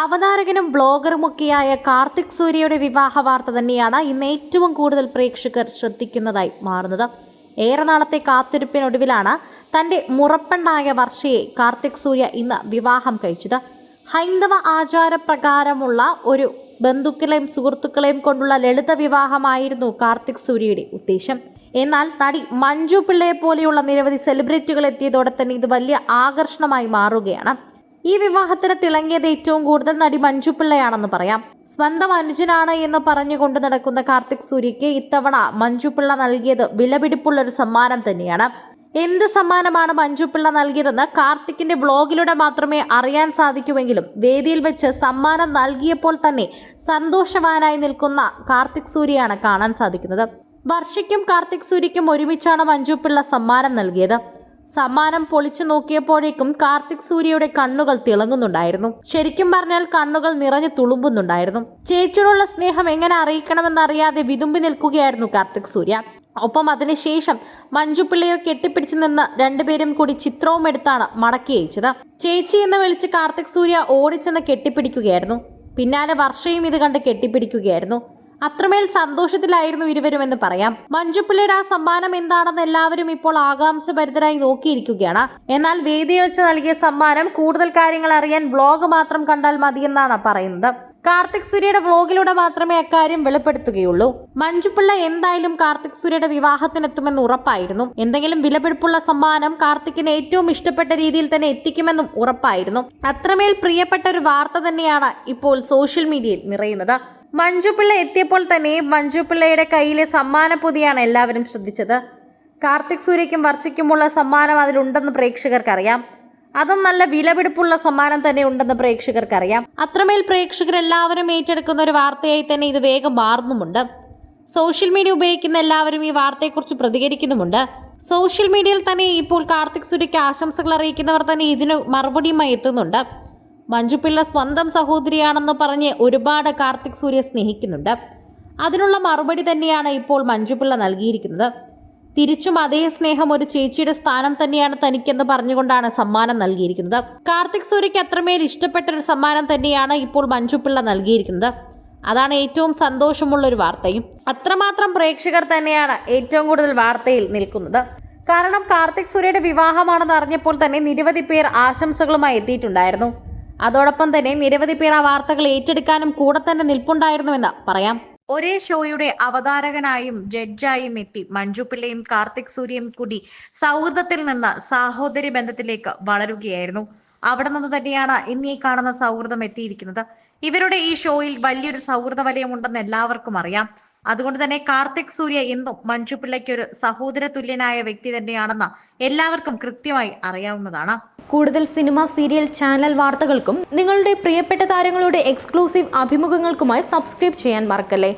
അവതാരകനും ബ്ലോഗറുമൊക്കെയായ കാർത്തിക് സൂര്യയുടെ വിവാഹ വാർത്ത തന്നെയാണ് ഇന്ന് ഏറ്റവും കൂടുതൽ പ്രേക്ഷകർ ശ്രദ്ധിക്കുന്നതായി മാറുന്നത്. ഏറെ നാളത്തെ കാത്തിരിപ്പിനൊടുവിലാണ് തന്റെ മുറപ്പെണ്ണായ വർഷയെ കാർത്തിക് സൂര്യ ഇന്ന് വിവാഹം കഴിച്ചത്. ഹൈന്ദവ ആചാരപ്രകാരമുള്ള ഒരു ബന്ധുക്കളെയും സുഹൃത്തുക്കളെയും കൊണ്ടുള്ള ലളിത വിവാഹമായിരുന്നു കാർത്തിക് സൂര്യയുടെ ഉദ്ദേശം. എന്നാൽ നടി മഞ്ജു പിള്ളയെ പോലെയുള്ള നിരവധി സെലിബ്രിറ്റികൾ എത്തിയതോടെ തന്നെ ഇത് വലിയ ആകർഷണമായി മാറുകയാണ്. ഈ വിവാഹത്തിന് തിളങ്ങിയത് ഏറ്റവും കൂടുതൽ നടി മഞ്ജു പിള്ളയാണെന്ന് പറയാം. സ്വന്തം അനുജനാണ് എന്ന് പറഞ്ഞുകൊണ്ട് നടക്കുന്ന കാർത്തിക് സൂര്യയ്ക്ക് ഇത്തവണ മഞ്ജു പിള്ള നൽകിയത് വിലപിടിപ്പുള്ള ഒരു സമ്മാനം തന്നെയാണ്. എന്ത് സമ്മാനമാണ് മഞ്ജു പിള്ള നൽകിയതെന്ന് കാർത്തിക്കിന്റെ വ്ളോഗിലൂടെ മാത്രമേ അറിയാൻ സാധിക്കുമെങ്കിലും വേദിയിൽ വെച്ച് സമ്മാനം നൽകിയപ്പോൾ തന്നെ സന്തോഷവാനായി നിൽക്കുന്ന കാർത്തിക് സൂര്യയാണ് കാണാൻ സാധിക്കുന്നത്. വർഷയ്ക്കും കാർത്തിക് സൂര്യക്കും ഒരുമിച്ചാണ് മഞ്ജു പിള്ള സമ്മാനം നൽകിയത്. സമ്മാനം പൊളിച്ചു നോക്കിയപ്പോഴേക്കും കാർത്തിക് സൂര്യയുടെ കണ്ണുകൾ തിളങ്ങുന്നുണ്ടായിരുന്നു. ശരിക്കും പറഞ്ഞാൽ കണ്ണുകൾ നിറഞ്ഞു തുളുമ്പുന്നുണ്ടായിരുന്നു. ചേച്ചിയോടുള്ള സ്നേഹം എങ്ങനെ അറിയിക്കണമെന്നറിയാതെ വിതുമ്പി നിൽക്കുകയായിരുന്നു കാർത്തിക് സൂര്യ. ഒപ്പം അതിനുശേഷം മഞ്ജുപിള്ളയെ കെട്ടിപ്പിടിച്ചു നിന്ന് രണ്ടുപേരും കൂടി ചിത്രവും എടുത്താണ് മടക്കി അയച്ചത്. ചേച്ചി എന്ന് വിളിച്ച് കാർത്തിക് സൂര്യ ഓടിച്ചെന്ന് കെട്ടിപ്പിടിക്കുകയായിരുന്നു. പിന്നാലെ വർഷയും ഇത് കണ്ട് കെട്ടിപ്പിടിക്കുകയായിരുന്നു. അത്രമേൽ സന്തോഷത്തിലായിരുന്നു ഇരുവരുമെന്ന് പറയാം. മഞ്ജുപ്പിള്ളയുടെ ആ സമ്മാനം എന്താണെന്ന് എല്ലാവരും ഇപ്പോൾ ആകാംക്ഷഭരിതരായി നോക്കിയിരിക്കുകയാണ്. എന്നാൽ വേദിയിൽ വെച്ച് നൽകിയ സമ്മാനം കൂടുതൽ കാര്യങ്ങൾ അറിയാൻ വ്ലോഗ് മാത്രം കണ്ടാൽ മതിയെന്നാണ് പറയുന്നത്. കാർത്തിക് സൂര്യയുടെ വ്ലോഗിലൂടെ മാത്രമേ അക്കാര്യം വെളിപ്പെടുത്തുകയുള്ളൂ. മഞ്ജുപിള്ള എന്തായാലും കാർത്തിക് സൂര്യയുടെ വിവാഹത്തിനെത്തുമെന്ന് ഉറപ്പായിരുന്നു. എന്തെങ്കിലും വിലപിടിപ്പുള്ള സമ്മാനം കാർത്തിക്കിന് ഏറ്റവും ഇഷ്ടപ്പെട്ട രീതിയിൽ തന്നെ എത്തിക്കുമെന്നും ഉറപ്പായിരുന്നു. അത്രമേൽ പ്രിയപ്പെട്ട ഒരു വാർത്ത തന്നെയാണ് ഇപ്പോൾ സോഷ്യൽ മീഡിയയിൽ നിറയുന്നത്. മഞ്ജുപിള്ള എത്തിയപ്പോൾ തന്നെ മഞ്ജുപിള്ളയുടെ കയ്യിലെ സമ്മാന പൊതിയാണ് എല്ലാവരും ശ്രദ്ധിച്ചത്. കാർത്തിക് സൂര്യയ്ക്കും വർഷയ്ക്കുമുള്ള സമ്മാനം അതിലുണ്ടെന്ന് പ്രേക്ഷകർക്കറിയാം. അതും നല്ല വിലപിടിപ്പുള്ള സമ്മാനം തന്നെ ഉണ്ടെന്ന് പ്രേക്ഷകർക്കറിയാം. അത്രമേൽ പ്രേക്ഷകർ എല്ലാവരും ഏറ്റെടുക്കുന്ന ഒരു വാർത്തയായി തന്നെ ഇത് വേഗം മാറുന്നുമുണ്ട്. സോഷ്യൽ മീഡിയ ഉപയോഗിക്കുന്ന എല്ലാവരും ഈ വാർത്തയെക്കുറിച്ച് പ്രതികരിക്കുന്നുമുണ്ട്. സോഷ്യൽ മീഡിയയിൽ തന്നെ ഇപ്പോൾ കാർത്തിക് സൂര്യയ്ക്ക് ആശംസകൾ അറിയിക്കുന്നവർ തന്നെ ഇതിന് മറുപടിയുമായി എത്തുന്നുണ്ട്. മഞ്ജുപിള്ള സ്വന്തം സഹോദരിയാണെന്ന് പറഞ്ഞ് ഒരുപാട് കാർത്തിക് സൂര്യ സ്നേഹിക്കുന്നുണ്ട്. അതിനുള്ള മറുപടി തന്നെയാണ് ഇപ്പോൾ മഞ്ജുപിള്ള നൽകിയിരിക്കുന്നത്. തിരിച്ചും അതേ സ്നേഹം ഒരു ചേച്ചിയുടെ സ്ഥാനം തന്നെയാണ് തനിക്കെന്ന് പറഞ്ഞുകൊണ്ടാണ് സമ്മാനം നൽകിയിരിക്കുന്നത്. കാർത്തിക് സൂര്യയ്ക്ക് അത്രമേൽ ഇഷ്ടപ്പെട്ട ഒരു സമ്മാനം തന്നെയാണ് ഇപ്പോൾ മഞ്ജുപിള്ള നൽകിയിരിക്കുന്നത്. അതാണ് ഏറ്റവും സന്തോഷമുള്ള ഒരു വാർത്തയും. അത്രമാത്രം പ്രേക്ഷകർ തന്നെയാണ് ഏറ്റവും കൂടുതൽ വാർത്തയിൽ നിൽക്കുന്നത്. കാരണം കാർത്തിക് സൂര്യയുടെ വിവാഹമാണെന്ന് അറിഞ്ഞപ്പോൾ തന്നെ നിരവധി പേർ ആശംസകളുമായി എത്തിയിട്ടുണ്ടായിരുന്നു. അതോടൊപ്പം തന്നെ നിരവധി പേർ ആ വാർത്തകൾ ഏറ്റെടുക്കാനും കൂടെ തന്നെ നിൽപ്പുണ്ടായിരുന്നുവെന്ന് പറയാം. ഒരേ ഷോയുടെ അവതാരകനായും ജഡ്ജായും എത്തി മഞ്ജു പിള്ളയും കാർത്തിക് സൂര്യയും കൂടി സൗഹൃദത്തിൽ നിന്ന് സാഹോദര്യ ബന്ധത്തിലേക്ക് വളരുകയായിരുന്നു. അവിടെ നിന്ന് തന്നെയാണ് ഇന്നീ കാണുന്ന സൗഹൃദം എത്തിയിരിക്കുന്നത്. ഇവരുടെ ഈ ഷോയിൽ വലിയൊരു സൗഹൃദ വലയം ഉണ്ടെന്ന് എല്ലാവർക്കും അറിയാം. അതുകൊണ്ട് തന്നെ കാർത്തിക് സൂര്യ എന്നും മഞ്ജു പിള്ളയ്ക്ക് ഒരു സഹോദര തുല്യനായ വ്യക്തി തന്നെയാണെന്ന് എല്ലാവർക്കും കൃത്യമായി അറിയാവുന്നതാണ്. കൂടുതൽ സിനിമ സീരിയൽ ചാനൽ വാർത്തകൾക്കും നിങ്ങളുടെ പ്രിയപ്പെട്ട താരങ്ങളുടെ എക്സ്ക്ലൂസീവ് അഭിമുഖങ്ങൾക്കുമായി സബ്സ്ക്രൈബ് ചെയ്യാൻ മറക്കല്ലേ?